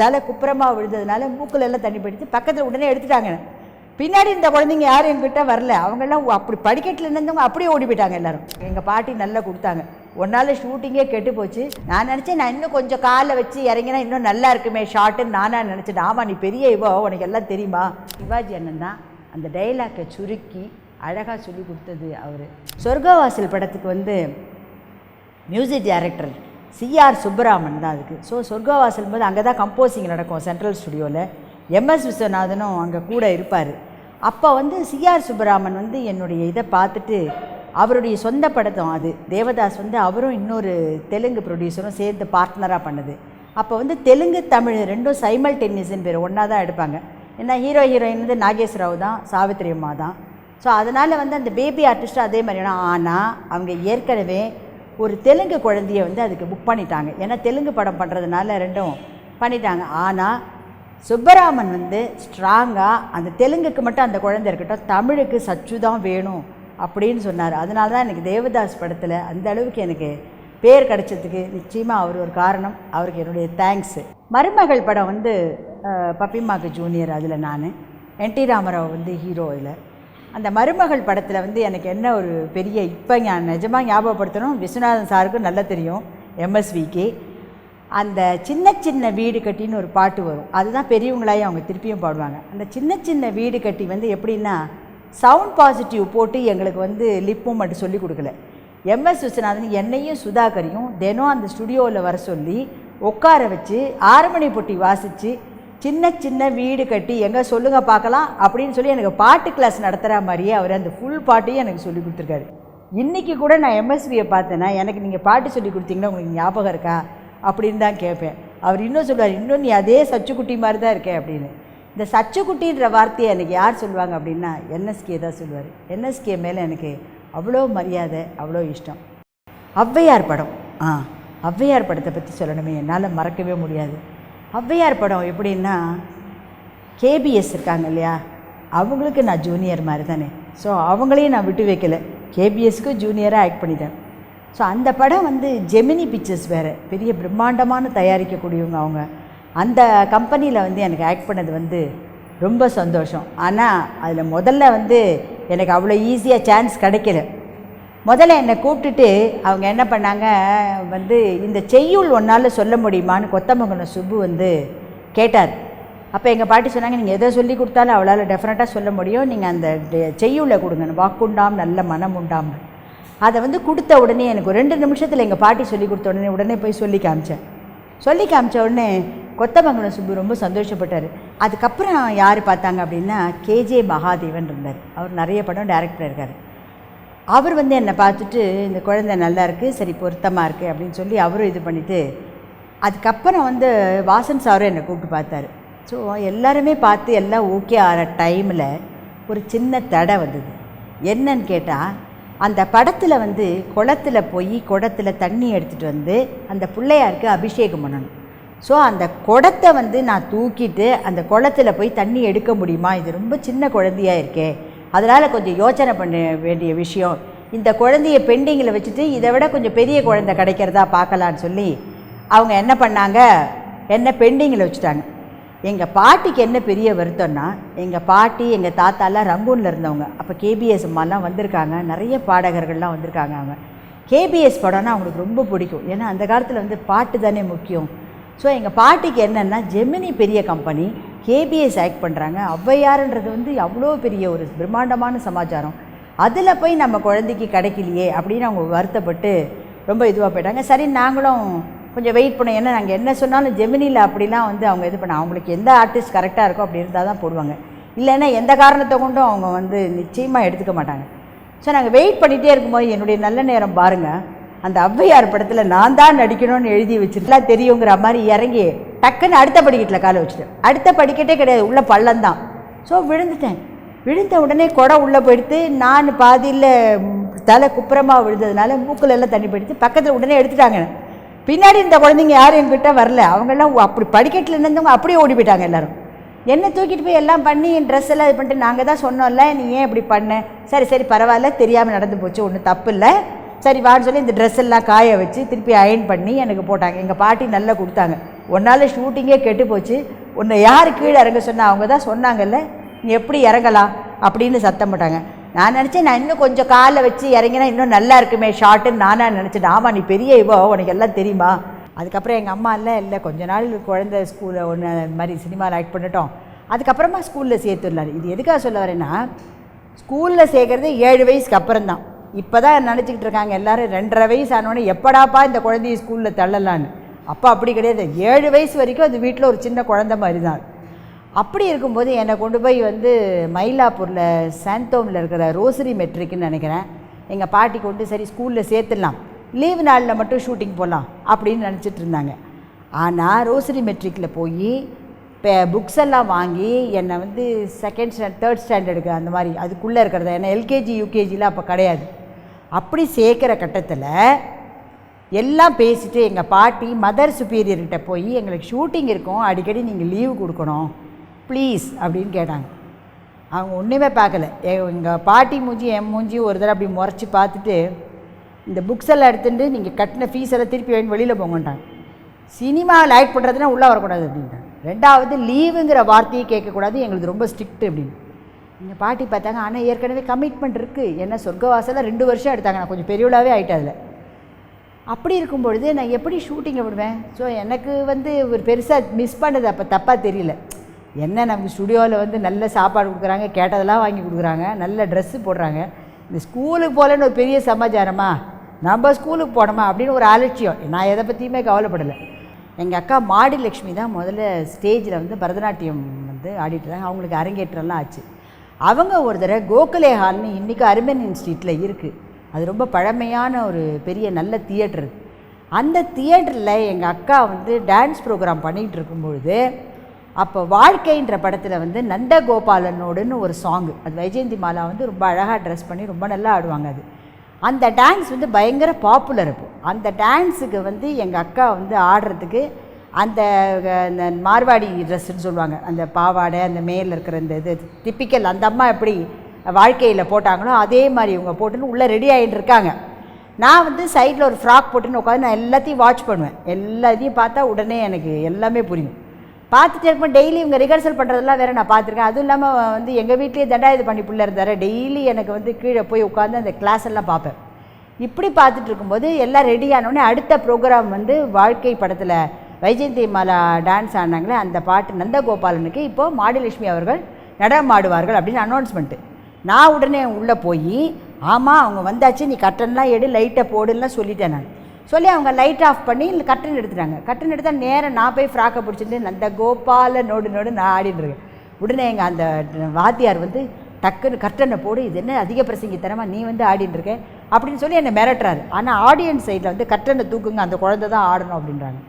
தலை குப்புறமாக விழுந்ததுனால மூக்கில் எல்லாம் தண்ணி படித்து பக்கத்தில் உடனே எடுத்துட்டாங்க. பின்னாடி இந்த குழந்தைங்க யாரும் எங்கிட்ட வரல. அவங்கெல்லாம் அப்படி படிக்கட்டில் இருந்தவங்க அப்படியே ஓடி போயிட்டாங்க எல்லாரும். எங்கள் பாட்டி நல்லா கொடுத்தாங்க. ஒன்றால் ஷூட்டிங்கே கெட்டு போச்சு. நான் நினச்சேன் நான் இன்னும் கொஞ்சம் காலை வச்சு இறங்கினா இன்னும் நல்லா இருக்குமே ஷார்ட்டுன்னு நானாக நினச்சேன். ஆமா நீ பெரிய இவோ உனக்கு எல்லாம் தெரியுமா? சிவாஜி அண்ணன் தான் அந்த டைலாக்கை சுருக்கி அழகாக சொல்லி கொடுத்தது அவர். சொர்க்கவாசல் படத்துக்கு வந்து மியூசிக் டைரக்டர் சிஆர் சுப்பராமன் தான் அதுக்கு. ஸோ சொர்க்கவாசல் போது அங்கே தான் கம்போசிங் நடக்கும் சென்ட்ரல் ஸ்டுடியோவில் எம்எஸ் விஸ்வநாதனும் அங்கே கூட இருப்பார். அப்போ வந்து சிஆர் சுப்பராமன் வந்து என்னுடைய இதை பார்த்துட்டு அவருடைய சொந்த படத்தம் அது. தேவதாஸ் வந்து அவரும் இன்னொரு தெலுங்கு ப்ரொடியூசரும் சேர்ந்து பார்ட்னராக பண்ணுது. அப்போ வந்து தெலுங்கு தமிழ் ரெண்டும் சைமல் டென்னிஸ்ன்னு பேர். ஒன்றா தான் எடுப்பாங்க. ஏன்னா ஹீரோ ஹீரோயின் வந்து நாகேஷ் ராவ் தான் சாவித்ரி அம்மா தான். ஸோ அதனால் வந்து அந்த பேபி ஆர்டிஸ்ட்டும் அதே மாதிரியான ஆனால் அவங்க ஏற்கனவே ஒரு தெலுங்கு குழந்தைய வந்து அதுக்கு புக் பண்ணிட்டாங்க. ஏன்னா தெலுங்கு படம் பண்ணுறதுனால ரெண்டும் பண்ணிட்டாங்க. ஆனால் சுப்பராமன் வந்து ஸ்ட்ராங்காக அந்த தெலுங்குக்கு மட்டும் அந்த குழந்தை இருக்கட்டும் தமிழுக்கு சச்சு தான் வேணும் அப்படின்னு சொன்னார். அதனால தான் எனக்கு தேவதாஸ் படத்தில் அந்த அளவுக்கு எனக்கு பேர் கிடைச்சதுக்கு நிச்சயமாக அவர் ஒரு காரணம். அவருக்கு என்னுடைய தேங்க்ஸு மருமகள் படம் வந்து பப்பிமாக்கு ஜூனியர் அதில் நான். என் டி ராமராவ் வந்து ஹீரோ இதில் அந்த மருமகள் படத்தில் வந்து எனக்கு என்ன ஒரு பெரிய இப்போ நான் நிஜமாக ஞாபகப்படுத்தணும்? விஸ்வநாதன் சாருக்கும் நல்லா தெரியும் எம்எஸ்விக்கு அந்த சின்ன சின்ன வீடு கட்டின்னு ஒரு பாட்டு வரும். அதுதான் பெரியவங்களாகி அவங்க திருப்பியும் பாடுவாங்க. அந்த சின்ன சின்ன வீடு கட்டி வந்து எப்படின்னா சவுண்ட் பாசிட்டிவ் போட்டு எங்களுக்கு வந்து லிப்பும் மட்டும் சொல்லி கொடுக்கல. எம்எஸ் விஸ்வநாதன் என்னையும் சுதாகரையும் தினம் அந்த ஸ்டுடியோவில் வர சொல்லி உட்கார வச்சு ஆறுமணி பொட்டி வாசித்து சின்ன சின்ன வீடு கட்டி எங்கே சொல்லுங்கள் பார்க்கலாம் அப்படின்னு சொல்லி எனக்கு பாட்டு கிளாஸ் நடத்துகிற மாதிரியே அவர் அந்த ஃபுல் பாட்டையும் எனக்கு சொல்லி கொடுத்துருக்காரு. இன்றைக்கி கூட நான் எம்எஸ்பியை பார்த்தேன்னா எனக்கு நீங்கள் பாட்டு சொல்லி கொடுத்தீங்கன்னா உங்களுக்கு ஞாபகம் இருக்கா? அப்படின்னு தான் கேட்பேன். அவர் இன்னும் சொல்லுவார் இன்னும் நீ அதே சச்சுக்குட்டி மாதிரி தான் இருக்கே அப்படின்னு. இந்த சச்சுக்குட்டின்ற வார்த்தையை எனக்கு யார் சொல்லுவாங்க அப்படின்னா என்எஸ்கே தான் சொல்லுவார். என்எஸ்கே மேலே எனக்கு அவ்வளோ மரியாதை அவ்வளோ இஷ்டம். ஔவையார் படம். ஆ ஔவையார் படத்தை பற்றி சொல்லணுமே என்னால் மறக்கவே முடியாது. ஔவையார் படம் எப்படின்னா கேபிஎஸ் இருக்காங்க இல்லையா அவங்களுக்கு நான் ஜூனியர் மாதிரி தானே ஸோ அவங்களையும் நான் விட்டு வைக்கல. கேபிஎஸ்க்கு ஜூனியராக ஆக்ட் பண்ணிட்டேன். ஸோ அந்த படம் வந்து ஜெமினி பிக்சர்ஸ் வேறு. பெரிய பிரம்மாண்டமான தயாரிக்கக்கூடியவங்க அவங்க. அந்த கம்பெனியில் வந்து எனக்கு ஆக்ட் பண்ணது வந்து ரொம்ப சந்தோஷம். ஆனால் அதில் முதல்ல வந்து எனக்கு அவ்வளோ ஈஸியாக சான்ஸ் கிடைக்கல. முதல்ல என்னை கூப்பிட்டுட்டு அவங்க என்ன பண்ணாங்க வந்து இந்த செய்யுள் ஒன்றால் சொல்ல முடியுமான்னு கொத்தமங்கலம் சுப்பு வந்து கேட்டார். அப்போ எங்கள் பாட்டி சொன்னாங்க நீங்கள் எதை சொல்லி கொடுத்தாலும் அவளால் டெஃபினட்டாக சொல்ல முடியும். நீங்கள் அந்த டெ- செய்யுளை கொடுங்க வாக்குண்டாம் நல்ல மனம் உண்டாம் அதை வந்து கொடுத்த உடனே எனக்கு ரெண்டு நிமிஷத்தில் எங்கள் பாட்டி சொல்லி கொடுத்த உடனே உடனே போய் சொல்லி காமிச்சேன். சொல்லி காமிச்ச உடனே கொத்தமங்கலம் சுப்பு ரொம்ப சந்தோஷப்பட்டார். அதுக்கப்புறம் யார் பார்த்தாங்க அப்படின்னா கேஜே மகாதேவன் இருந்தார். அவர் நிறைய படம் டைரக்டர் இருக்கார். அவர் வந்து என்னை பார்த்துட்டு இந்த குழந்தை நல்லா இருக்குது சரி பொருத்தமாக இருக்குது அப்படின்னு சொல்லி அவரும் இது பண்ணிவிட்டு அதுக்கப்புறம் வந்து வாசன் சாரும் என்னை கூப்பிட்டு பார்த்தாரு. ஸோ எல்லாருமே பார்த்து எல்லாம் ஓகே ஆகிற டைமில் ஒரு சின்ன தடை வந்தது. என்னன்னு கேட்டால் அந்த படத்தில் வந்து குளத்துல போய் குடத்தில் தண்ணி எடுத்துகிட்டு வந்து அந்த பிள்ளையாருக்கு அபிஷேகம் பண்ணணும். ஸோ அந்த குடத்தை வந்து நான் தூக்கிட்டு அந்த குளத்துல போய் தண்ணி எடுக்க முடியுமா? இது ரொம்ப சின்ன குழந்தையாக இருக்கே அதனால் கொஞ்சம் யோசனை பண்ண வேண்டிய விஷயம். இந்த குழந்தைய பெண்டிங்கில் வச்சுட்டு இதை விட கொஞ்சம் பெரிய குழந்தை கிடைக்கிறதா பார்க்கலான்னு சொல்லி அவங்க என்ன பண்ணாங்க? என்ன பெண்டிங்கில் வச்சுட்டாங்க. எங்கள் பாட்டிக்கு என்ன பெரிய வருத்தம்னா எங்கள் பாட்டி எங்கள் தாத்தாலாம் ரங்கூனில் இருந்தவங்க. அப்போ கேபிஎஸ் அம்மாலாம் வந்திருக்காங்க. நிறைய பாடகர்கள்லாம் வந்திருக்காங்க அவங்க. கேபிஎஸ் படம்னா அவங்களுக்கு ரொம்ப பிடிக்கும். ஏன்னா அந்த காலத்தில் வந்து பாட்டு தானே முக்கியம். ஸோ எங்கள் பாட்டிக்கு என்னென்னா ஜெமினி பெரிய கம்பெனி கேபிஎஸ் ஆக்ட் பண்ணுறாங்க ஔவையாருன்றது வந்து அவ்வளோ பெரிய ஒரு பிரம்மாண்டமான சமாச்சாரம். அதில் போய் நம்ம குழந்தைக்கு கிடைக்கலையே அப்படின்னு அவங்க வருத்தப்பட்டு ரொம்ப இதுவாக போயிட்டாங்க. சரி நாங்களும் கொஞ்சம் வெயிட் பண்ணோம் ஏன்னா நாங்கள் என்ன சொன்னாலும் ஜெமினியில் அப்படிலாம் வந்து அவங்க இது பண்ண அவங்களுக்கு எந்த ஆர்டிஸ்ட் கரெக்டாக இருக்கோ அப்படி இருந்தால் தான் போடுவாங்க. இல்லைன்னா எந்த காரணத்தை கொண்டும் அவங்க வந்து நிச்சயமாக எடுத்துக்க மாட்டாங்க. ஸோ நாங்கள் வெயிட் பண்ணிகிட்டே இருக்கும்போது என்னுடைய நல்ல நேரம் பாருங்கள் அந்த ஔவையார் படத்தில் நான் தான் நடிக்கணும்னு எழுதி வச்சுட்டுலாம் தெரியுங்கிற மாதிரி இறங்கி டக்குன்னு அடுத்த படிக்கட்டில் காலை வச்சுட்டேன் அடுத்த படிக்கட்டே கிடையாது உள்ளே பள்ளம் தான் ஸோ விழுந்துட்டேன். விழுந்த உடனே குடம் உள்ளே போயிடுத்து நான் பாதியில் தலை குப்புறமாக விழுந்ததுனால மூக்கில் எல்லாம் தண்ணி போயிடுத்து பக்கத்தில் உடனே எடுத்துட்டாங்க. பின்னாடி இந்த குழந்தைங்க யாரும் என்கிட்ட வரல. அவங்கெல்லாம் அப்படி படிக்கட்டில் இருந்தவங்க அப்படியே ஓடி போயிட்டாங்க எல்லோரும். என்னை தூக்கிட்டு போய் எல்லாம் பண்ணி என் ட்ரெஸ் எல்லாம் இது பண்ணிட்டு நாங்கள் தான் சொன்னோம்ல நீ ஏன் இப்படி பண்ண? சரி சரி பரவாயில்ல தெரியாமல் நடந்து போச்சு ஒன்றும் தப்பு இல்லை. சரி வான்னு சொல்லி இந்த ட்ரெஸ் எல்லாம் காய வச்சு திருப்பி அயன் பண்ணி எனக்கு போட்டாங்க. எங்கள் பாட்டி நல்லா கொடுத்தாங்க. உன்னால் ஷூட்டிங்கே கெட்டு போச்சு. உன்னை யார் கீழே இறங்க சொன்னால் அவங்க தான் சொன்னாங்கல்ல? நீ எப்படி இறங்கலாம்? அப்படின்னு சத்தம் போட்டாங்க. நான் நினச்சேன் நான் இன்னும் கொஞ்சம் காலை வச்சு இறங்கினா இன்னும் நல்லா இருக்குமே ஷார்ட்டுன்னு நானாக நினச்சேன். ஆமாம் நீ பெரிய இவோ உனக்கு எல்லாம் தெரியுமா? அதுக்கப்புறம் எங்கள் அம்மா இல்லை இல்லை கொஞ்ச நாள் குழந்த ஸ்கூலில் ஒன்று அந்த மாதிரி சினிமாவில் ஆக்ட் பண்ணிட்டோம். அதுக்கப்புறமா ஸ்கூலில் சேர்த்துடலாம் இது எதுக்காக சொல்ல வரேன்னா ஸ்கூலில் சேர்க்குறது ஏழு வயசுக்கு அப்புறம் தான் இப்போ தான் நினச்சிக்கிட்டு இருக்காங்க எல்லாரும் ரெண்டரை வயசு ஆனோடனே எப்படாப்பா இந்த குழந்தைய ஸ்கூலில் தள்ளலான்னு அப்போ அப்படி கிடையாது. ஏழு வயசு வரைக்கும் அது வீட்டில் ஒரு சின்ன குழந்த மாதிரி தான் அப்படி இருக்கும்போது என்னை கொண்டு போய் வந்து மயிலாப்பூரில் சாந்தோமில் இருக்கிற ரோசரி மெட்ரிக்னு நினைக்கிறேன். எங்கள் பாட்டி கொண்டு சரி ஸ்கூலில் சேர்த்துடலாம். லீவு நாளில் மட்டும் ஷூட்டிங் போகலாம் அப்படின்னு நினச்சிட்டு இருந்தாங்க. ஆனால் ரோசரி மெட்ரிக்கில் போய் இப்போ புக்ஸ் எல்லாம் வாங்கி என்னை வந்து செகண்ட் ஸ்டாண்ட் தேர்ட் ஸ்டாண்டர்டுக்கு அந்த மாதிரி அதுக்குள்ளே இருக்கிறத? ஏன்னா எல்கேஜி யூகேஜிலாம் அப்போ கிடையாது. அப்படி சேர்க்குற கட்டத்தில் எல்லாம் பேசிட்டு எங்கள் பாட்டி மதர் சுப்பீரியர்கிட்ட போய் எங்களுக்கு ஷூட்டிங் இருக்கும் அடிக்கடி நீங்கள் லீவு கொடுக்கணும் ப்ளீஸ் அப்படின்னு கேட்டாங்க. அவங்க ஒன்றுமே பார்க்கல. எங்கள் பாட்டி மூஞ்சி என் மூஞ்சி ஒரு தடவை அப்படி முறைச்சி பார்த்துட்டு இந்த புக்ஸ் எல்லாம் எடுத்துட்டு நீங்கள் கட்டின ஃபீஸ் எல்லாம் திருப்பி வாங்கி வெளியில் போங்கன்ட்டாங்க. சினிமாவில் ஆக்ட் பண்ணுறதுனா உள்ளே வரக்கூடாது அப்படின்ட்டாங்க. ரெண்டாவது லீவுங்கிற வார்த்தையை கேட்கக்கூடாது எங்களுக்கு ரொம்ப ஸ்ட்ரிக்ட் அப்படின்னு. எங்கள் பாட்டி பார்த்தாங்க ஆனால் ஏற்கனவே கமிட்மெண்ட் இருக்குது என்ன சொர்க்கவாசலில் ரெண்டு வருஷம் எடுத்தாங்க. நான் கொஞ்சம் பெரியவளாகவே ஆகிட்டேன் அதில். அப்படி இருக்கும் பொழுது நான் எப்படி ஷூட்டிங்கை விடுவேன்? ஸோ எனக்கு வந்து ஒரு பெருசாக மிஸ் பண்ணது அப்போ தப்பாக தெரியல. என்ன நமக்கு ஸ்டுடியோவில் வந்து நல்ல சாப்பாடு கொடுக்குறாங்க கேட்டதெல்லாம் வாங்கி கொடுக்குறாங்க நல்ல ட்ரெஸ்ஸு போடுறாங்க. இந்த ஸ்கூலுக்கு போகலன்னு ஒரு பெரிய சமாச்சாரமா? நம்ம ஸ்கூலுக்கு போனோமா அப்படின்னு ஒரு அலட்சியம். நான் எதை பற்றியுமே கவலைப்படலை. எங்கள் அக்கா மாடி லக்ஷ்மி தான் முதல்ல ஸ்டேஜில் வந்து பரதநாட்டியம் வந்து ஆடிட்டு இருந்தாங்க அவங்களுக்கு அரங்கேற்றம்லாம் ஆச்சு. அவங்க ஒரு தடவை கோகலே ஹால்னு இன்றைக்கி அருமன் இன்ஸ்டியூட்டில் இருக்குது அது ரொம்ப பழமையான ஒரு பெரிய நல்ல தியேட்டர். அந்த தியேட்டரில் எங்கள் அக்கா வந்து டான்ஸ் ப்ரோக்ராம் பண்ணிகிட்டு இருக்கும்பொழுது அப்போ வாழ்க்கைன்ற படத்தில் வந்து நந்தகோபாலனோடுன்னு ஒரு சாங்கு அது வைஜெயந்தி மாலா வந்து ரொம்ப அழகாக ட்ரெஸ் பண்ணி ரொம்ப நல்லா ஆடுவாங்க அது. அந்த டான்ஸ் வந்து பயங்கர பாப்புலர் இப்போ. அந்த டான்ஸுக்கு வந்து எங்கள் அக்கா வந்து ஆடுறதுக்கு அந்த அந்த மார்வாடி ட்ரெஸ்ஸுன்னு சொல்லுவாங்க. அந்த பாவாடை அந்த மேலே இருக்கிற இந்த இது டிப்பிக்கல் அந்த அம்மா எப்படி வாழ்க்கையில் போட்டாங்களோ அதே மாதிரி இவங்க போட்டுன்னு உள்ளே ரெடி ஆகிட்டு இருக்காங்க. நான் வந்து சைடில் ஒரு ஃப்ராக் போட்டுன்னு உட்காந்து நான் எல்லாத்தையும் வாட்ச் பண்ணுவேன். எல்லாத்தையும் பார்த்தா உடனே எனக்கு எல்லாமே புரியும். பார்த்துட்டு இருப்போம் டெய்லி இவங்க ரிஹர்சல் பண்ணுறதெல்லாம் வேறு நான் பார்த்துருக்கேன். அதுவும் இல்லாமல் வந்து எங்கள் வீட்லேயே தண்டா இது பண்ணி பிள்ளை இருந்தார். டெய்லி எனக்கு வந்து கீழே போய் உட்காந்து அந்த கிளாஸ் எல்லாம் பார்ப்பேன். இப்படி பார்த்துட்டு இருக்கும்போது எல்லாம் ரெடி ஆனோடனே அடுத்த ப்ரோக்ராம் வந்து வாழ்க்கை படத்தில் வைஜெயந்தி மாலா டான்ஸ் ஆனாங்களே அந்த பாட்டு நந்தகோபாலனுக்கு இப்போது மாடிலட்சுமி அவர்கள் நடமாடுவார்கள் அப்படின்னு அனௌன்ஸ்மெண்ட்டு நான் உடனே உள்ளே போய் ஆமாம் அவங்க வந்தாச்சு நீ கட்டன்லாம் எடு லைட்டை போடுன்னா சொல்லிட்டேன் நான். சொல்லி அவங்க லைட் ஆஃப் பண்ணி கட்டன் எடுத்துட்டாங்க. கட்டன் எடுத்தால் நேராக நான் போய் ஃப்ராக்கை பிடிச்சிட்டு நந்த கோபால நோடு நோடு நான் ஆடிட்டுருக்கேன் உடனே எங்கள் அந்த வாத்தியார் வந்து டக்குன்னு கர்டனை போடு இது என்ன அதிக பிரசங்கித்தனமாக நீ வந்து ஆடின்னு இருக்க? அப்படின்னு சொல்லி என்னை மிரட்டுறாரு. ஆனால் ஆடியன்ஸ் சைடில் வந்து கட்டனை தூக்குங்க அந்த குழந்தை தான் ஆடணும் அப்படின்றாங்க.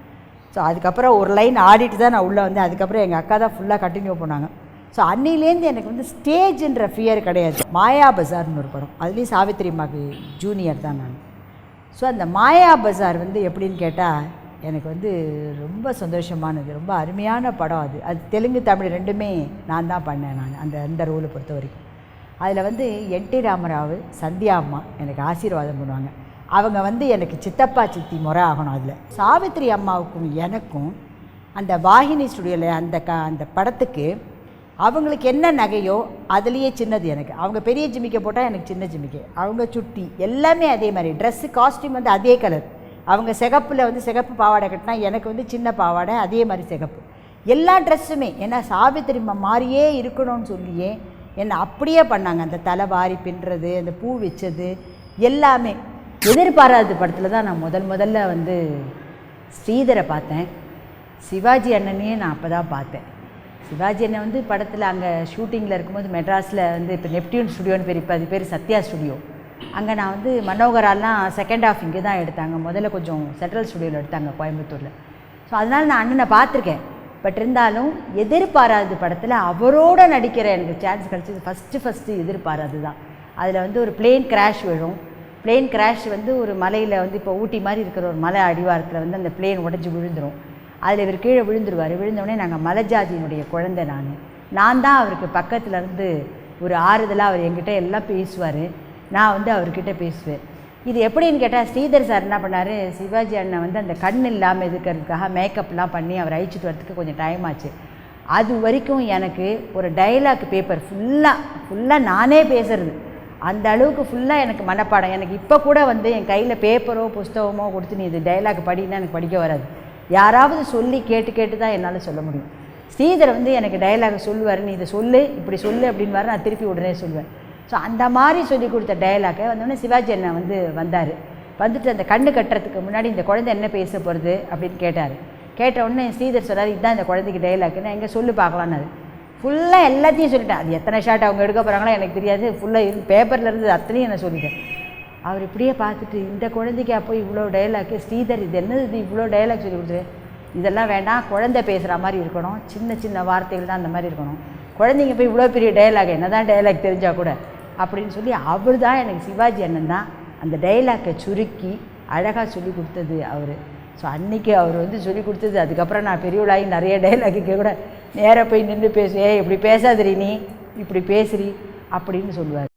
ஸோ அதுக்கப்புறம் ஒரு லைன் ஆடிட்டு தான் நான் உள்ளே வந்தேன். அதுக்கப்புறம் எங்கள் அக்கா தான் ஃபுல்லாக கண்டினியூ பண்ணாங்க ஸோ அன்னிலேருந்து எனக்கு வந்து ஸ்டேஜ்ன்ற ஃபியர் கிடையாது. மாயா பஜார்னு ஒரு படம். அதுலேயும் சாவித்திரி அம்மாவுக்கு ஜூனியர் தான் நான். ஸோ அந்த மாயா பஜார் வந்து எப்படின்னு கேட்டால் எனக்கு வந்து ரொம்ப சந்தோஷமானது. ரொம்ப அருமையான படம் அது. அது தெலுங்கு தமிழ் ரெண்டுமே நான் தான் பண்ணேன் நான் அந்த அந்த ரோலை பொறுத்த வரைக்கும். அதில் வந்து என் டி ராமராவ் சந்தியா அம்மா எனக்கு ஆசீர்வாதம் பண்ணுவாங்க. அவங்க வந்து எனக்கு சித்தப்பா சித்தி முறை ஆகணும் அதில். சாவித்திரி அம்மாவுக்கும் எனக்கும் அந்த வாகினி ஸ்டுடியோவில் அந்த க அந்த படத்துக்கு அவங்களுக்கு என்ன நகையோ அதுலேயே சின்னது எனக்கு. அவங்க பெரிய ஜிமிக்கை போட்டால் எனக்கு சின்ன ஜிமிக்கை. அவங்க சுட்டி எல்லாமே அதே மாதிரி. ட்ரெஸ்ஸு காஸ்டியூம் வந்து அதே கலர் அவங்க சிகப்பில் வந்து சிகப்பு பாவாடை கட்டினா எனக்கு வந்து சின்ன பாவாடை அதே மாதிரி சிகப்பு. எல்லா ட்ரெஸ்ஸுமே ஏன்னா சாவித்திரி அம்மா மாதிரியே இருக்கணும்னு சொல்லியே என்னை அப்படியே பண்ணாங்க. அந்த தலை வாரி பின்னுறது அந்த பூ வச்சது எல்லாமே. எதிர்பாராத படத்தில் தான் நான் முதல் முதல்ல வந்து ஸ்ரீதரை பார்த்தேன். சிவாஜி அண்ணனையே நான் அப்போ தான் பார்த்தேன். சிவாஜி என்னை வந்து படத்தில் அங்கே ஷூட்டிங்கில் இருக்கும்போது மெட்ராஸில் வந்து இப்போ நெப்டியூன் ஸ்டுடியோன்னு பேர் இப்போ அது பேர் சத்யா ஸ்டுடியோ அங்கே நான் வந்து மனோகராலாம் செகண்ட் ஹாஃப் இங்கே தான் எடுத்தாங்க. முதல்ல கொஞ்சம் சென்ட்ரல் ஸ்டுடியோவில் எடுத்தாங்க கோயம்புத்தூரில். ஸோ அதனால் நான் அண்ணனை பார்த்துருக்கேன். பட் இருந்தாலும் எதிர்பாராது படத்தில் அவரோட நடிக்கிற எனக்கு சான்ஸ் கிடச்சது. ஃபஸ்ட்டு ஃபஸ்ட்டு எதிர்பாராது தான் அதில் வந்து ஒரு பிளேன் கிராஷ் விழும். பிளேன் கிராஷ் வந்து ஒரு மலையில் வந்து இப்போ ஊட்டி மாதிரி இருக்கிற ஒரு மலை அடிவாரத்தில் வந்து அந்த பிளேன் உடஞ்சி விழுந்துடும் அதில் இவர் கீழே விழுந்துருவார். விழுந்தோடனே நாங்கள் மலஜாதியினுடைய குழந்தை நான். நான் தான் அவருக்கு பக்கத்தில் இருந்து ஒரு ஆறுதலாக அவர் என்கிட்ட எல்லாம் பேசுவார். நான் வந்து அவர்கிட்ட பேசுவேன். இது எப்படின்னு கேட்டால் ஸ்ரீதர் சார் என்ன பண்ணார்? சிவாஜி அண்ணன் வந்து அந்த கண் இல்லாமல் இருக்கிறதுக்காக மேக்கப்லாம் பண்ணி அவர் அழிச்சிட்டு வரதுக்கு கொஞ்சம் டைம் ஆச்சு. அது வரைக்கும் எனக்கு ஒரு டைலாக் பேப்பர் ஃபுல்லாக ஃபுல்லாக நானே பேசுறது. அந்த அளவுக்கு ஃபுல்லாக எனக்கு மனப்பாடம். எனக்கு இப்போ கூட வந்து என் கையில் பேப்பரோ புஸ்தகமோ கொடுத்து நீ இது டைலாக் படின்னா எனக்கு படிக்க வராது. யாராவது சொல்லி கேட்டு கேட்டு தான் என்னால் சொல்ல முடியும். ஸ்ரீதர் வந்து எனக்கு டைலாக் சொல்லுவார் நீ இதை சொல்லு இப்படி சொல்லு அப்படின்னு நான் திருப்பி உடனே சொல்லுவேன். ஸோ அந்த மாதிரி சொல்லி கொடுத்த டைலாக்கை வந்தோடனே சிவாஜி அண்ணன் வந்து வந்தார். வந்துட்டு அந்த கண்ணு கட்டுறதுக்கு முன்னாடி இந்த குழந்தை என்ன பேச போகிறது அப்படின்னு கேட்டார். கேட்ட உடனே ஸ்ரீதர் சொன்னார் இதுதான் இந்த குழந்தைக்கு டைலாக்னு எங்கே சொல்லு பார்க்கலான்னு ஃபுல்லாக எல்லாத்தையும் சொல்லிட்டேன். அது எத்தனை ஷாட் அவங்க எடுக்க போகிறாங்களோ எனக்கு தெரியாது. ஃபுல்லாக இரு பேப்பரில் இருந்து அத்தனையும் நான் சொல்லிட்டேன். அவர் இப்படியே பார்த்துட்டு இந்த குழந்தைக்கா போய் இவ்வளோ டைலாக்கு ஸ்ரீதர் இது என்னது இது இவ்வளோ டைலாக் சொல்லி கொடுத்துரு? இதெல்லாம் வேண்டாம் குழந்தை பேசுகிற மாதிரி இருக்கணும் சின்ன சின்ன வார்த்தைகள் தான் அந்த மாதிரி இருக்கணும். குழந்தைங்க போய் இவ்வளோ பெரிய டைலாக் என்ன தான் டைலாக் தெரிஞ்சால் கூட அப்படின்னு சொல்லி அவர் தான் எனக்கு சிவாஜி அண்ணன் தான் அந்த டைலாக்கை சுருக்கி அழகாக சொல்லி கொடுத்தது அவர். ஸோ அன்றைக்கி அவர் வந்து சொல்லி கொடுத்தது அதுக்கப்புறம் நான் பெரியவளாகி நிறைய டைலாக்கு கூட நேராக போய் நின்று பேசு இப்படி பேசாதடி நீ இப்படி பேசுறி அப்படின்னு சொல்லுவார்.